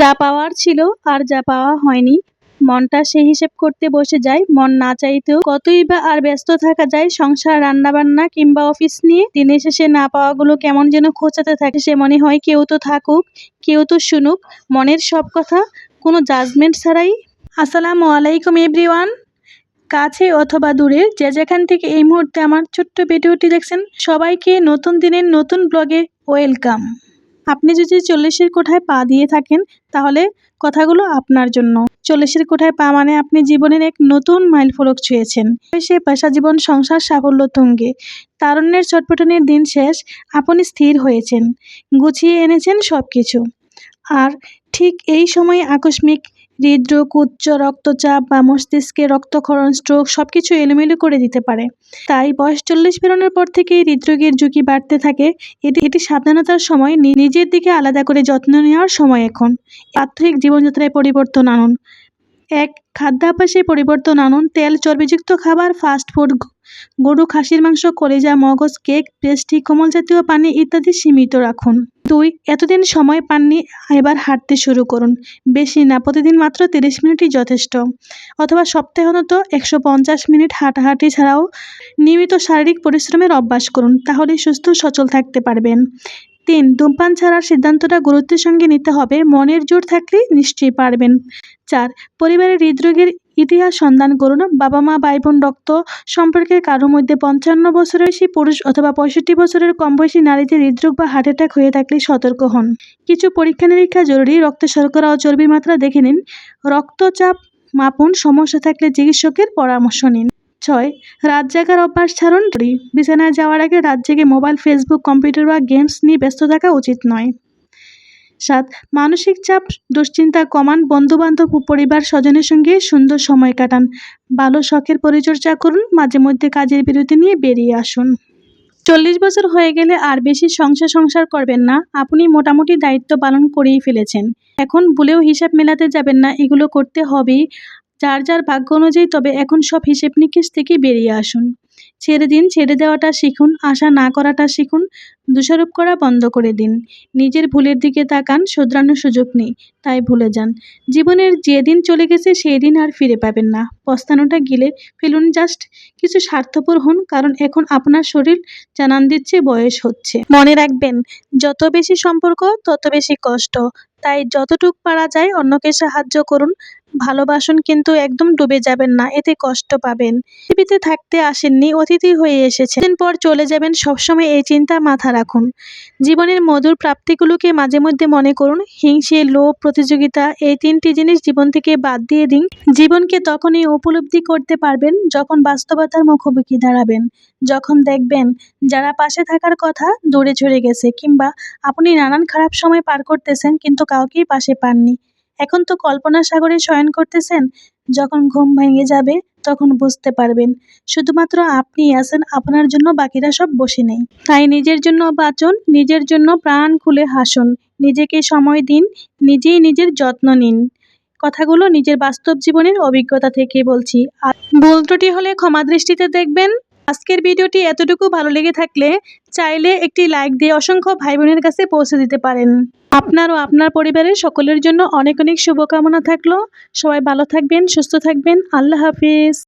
যা পাওয়ার ছিল আর যা পাওয়া হয়নি। মনটা সে হিসেব করতে বসে যায়। মন না চাইতেও কতই বা আর ব্যস্ত থাকা যায় সংসার, রান্নাবান্না কিংবা অফিস নিয়ে। দিনের শেষে না পাওয়াগুলো কেমন যেন খোঁচাতে থাকে। সে মনে হয় কেউ তো থাকুক, কেউ তো শুনুক। মনের সব কথা কোনো জাজমেন্ট ছাড়াই। আসসালামু আলাইকুম এভরিওয়ান। কাছে অথবা দূরে, যে যেখান থেকে এই মুহূর্তে আমার ছোট্ট ভিডিওটি দেখছেন, সবাইকে নতুন দিনের নতুন ব্লগে ওয়েলকাম। আপনি যদি চল্লিশের কোঠায় পা দিয়ে থাকেন, তাহলে কথাগুলো আপনার জন্য। চল্লিশের কোঠায় পা মানে আপনি জীবনের এক নতুন মাইল ফলক ছুঁয়েছেন। সে পেশা জীবন, সংসার, সাফল্য, তুঙ্গে। তারুণ্যের চটপটনের দিন শেষ, আপনি স্থির হয়েছেন। গুছিয়ে এনেছেন সব কিছু আর ঠিক এই সময় আকস্মিক হৃদরোগ, উচ্চ রক্তচাপ বা মস্তিষ্কে রক্তক্ষরণ স্ট্রোক সব কিছু এলোমেলো করে দিতে পারে। তাই বয়স চল্লিশ পেরোনোর পর থেকেই হৃদরোগের ঝুঁকি বাড়তে থাকে। এটি এটি সাবধানতার সময় নিজের দিকে আলাদা করে যত্ন নেওয়ার সময় এখন। প্রাত্যহিক জীবনযাত্রায় পরিবর্তন আনুন। এক, খাদ্যাভ্যাসে পরিবর্তন আনুন। তেল, চর্বিযুক্ত খাবার ফাস্ট ফুড গরু, খাসির মাংস, কলিজা, মগজ, কেক, পেস্ট্রি কোমল জাতীয় পানি ইত্যাদি সীমিত রাখুন। দুই, এতদিন সময় পাননি, এবার হাঁটতে শুরু করুন। বেশি না, প্রতিদিন মাত্র তিরিশ মিনিটই যথেষ্ট। অথবা সপ্তাহে অন্তত একশো পঞ্চাশ মিনিট হাঁটাহাঁটি ছাড়াও নিয়মিত শারীরিক পরিশ্রমের অভ্যাস করুন, তাহলেই সুস্থ সচল থাকতে পারবেন। তিন ধূমপান ছাড়ার সিদ্ধান্তটা গুরুত্বের সঙ্গে নিতে হবে। মনের জোর থাকলে নিশ্চয়ই পারবেন। চার, পরিবারের হৃদরোগের ইতিহাস সন্ধান করুন। বাবা মা ভাই বোন রক্ত সম্পর্কের কারোর মধ্যে পঞ্চান্ন বছরের বেশি পুরুষ অথবা পঁয়ষট্টি বছরের কম বয়সী নারীদের হৃদরোগ বা হার্ট অ্যাটাক হয়ে থাকলে সতর্ক হন। কিছু পরীক্ষা নিরীক্ষা জরুরি। রক্ত শর্করা ও চর্বির মাত্রা দেখে নিন। রক্তচাপ মাপুন। সমস্যা থাকলে চিকিৎসকের পরামর্শ নিন। ছয়, রাত জাগার অভ্যাস ছাড়ুন। বিছানায় যাওয়ার আগে রাত জেগে মোবাইল, ফেসবুক, কম্পিউটার বা গেমস নিয়ে ব্যস্ত থাকা উচিত নয়। সাত, মানসিক চাপ, দুশ্চিন্তা কমান, বন্ধুবান্ধব ও পরিবার স্বজনের সঙ্গে সুন্দর সময় কাটান। ভালো শখের পরিচর্যা করুন, মাঝে মধ্যে কাজের বিরতি নিয়ে বেরিয়ে আসুন। চল্লিশ বছর হয়ে গেলে আর বেশি সংসার সংসার করবেন না, আপনি মোটামুটি দায়িত্ব পালন করেই ফেলেছেন। এখন ভুলেও হিসাব মেলাতে যাবেন না, এগুলো করতে হবেই। যার যার ভাগ্য অনুযায়ী তবে এখন সব হিসেব নিকেশ থেকে বেরিয়ে আসুন। ছেড়ে দিন, ছেড়ে দেওয়াটা শিখুন, আশা না করাটা শিখুন, দোষারোপ করা বন্ধ করে দিন। নিজের ভুলের দিকে তাকান, শোধরানোর সুযোগ নেই, তাই ভুলে যান। জীবনের যে দিন চলে গেছে সেই দিন আর ফিরে পাবেন না। পস্তানোটা গিলে ফেলুন জাস্ট কিছু স্বার্থপর হন, কারণ এখন আপনার শরীর জানান দিচ্ছে, বয়স হচ্ছে। মনে রাখবেন, যত বেশি সম্পর্ক, তত বেশি কষ্ট। তাই যতটুক পারা যায়, অন্যকে সাহায্য করুন। ভালোবাসুন কিন্তু একদম ডুবে যাবেন না, এতে কষ্ট পাবেন। পৃথিবীতে থাকতে আসেননি অতিথি হয়ে এসেছেন। দিন পর চলে যাবেন, সবসময় এই চিন্তা মাথা রাখুন। জীবনের মধুর প্রাপ্তিগুলোকে মাঝে মধ্যে মনে করুন। হিংসে, লোভ, প্রতিযোগিতা, এই তিনটি জিনিস জীবন থেকে বাদ দিয়ে দিন। জীবনকে তখনই উপলব্ধি করতে পারবেন যখন বাস্তবতার মুখোমুখি দাঁড়াবেন। যখন দেখবেন যারা পাশে থাকার কথা দূরে সরে গেছে কিংবা আপনি নানান খারাপ সময় পার করতেছেন কিন্তু কাউকেই পাশে পাননি। এখন তো কল্পনা সাগরে শয়ন করতেছেন। যখন ঘুম ভেঙে যাবে, তখন বুঝতে পারবেন। শুধুমাত্র আপনি আছেন, আপনার জন্য বাকিরা সব বসে নেই। তাই নিজের জন্য বাঁচুন, নিজের জন্য প্রাণ খুলে হাসুন। নিজেকে সময় দিন, নিজেই নিজের যত্ন নিন। কথাগুলো নিজের বাস্তব জীবনের অভিজ্ঞতা থেকে বলছি। আর ভুল ত্রুটি হলে ক্ষমা দৃষ্টিতে দেখবেন। আজকের ভিডিওটি এতটুকু। ভালো লেগে থাকলে চাইলে একটি লাইক দিয়ে অসংখ্য ভাই বোনের কাছে পৌঁছে দিতে পারেন। আপনার ও আপনার পরিবারের সকলের জন্য অনেক অনেক শুভকামনা থাকল। সবাই ভালো থাকবেন, সুস্থ থাকবেন। আল্লাহ হাফিজ।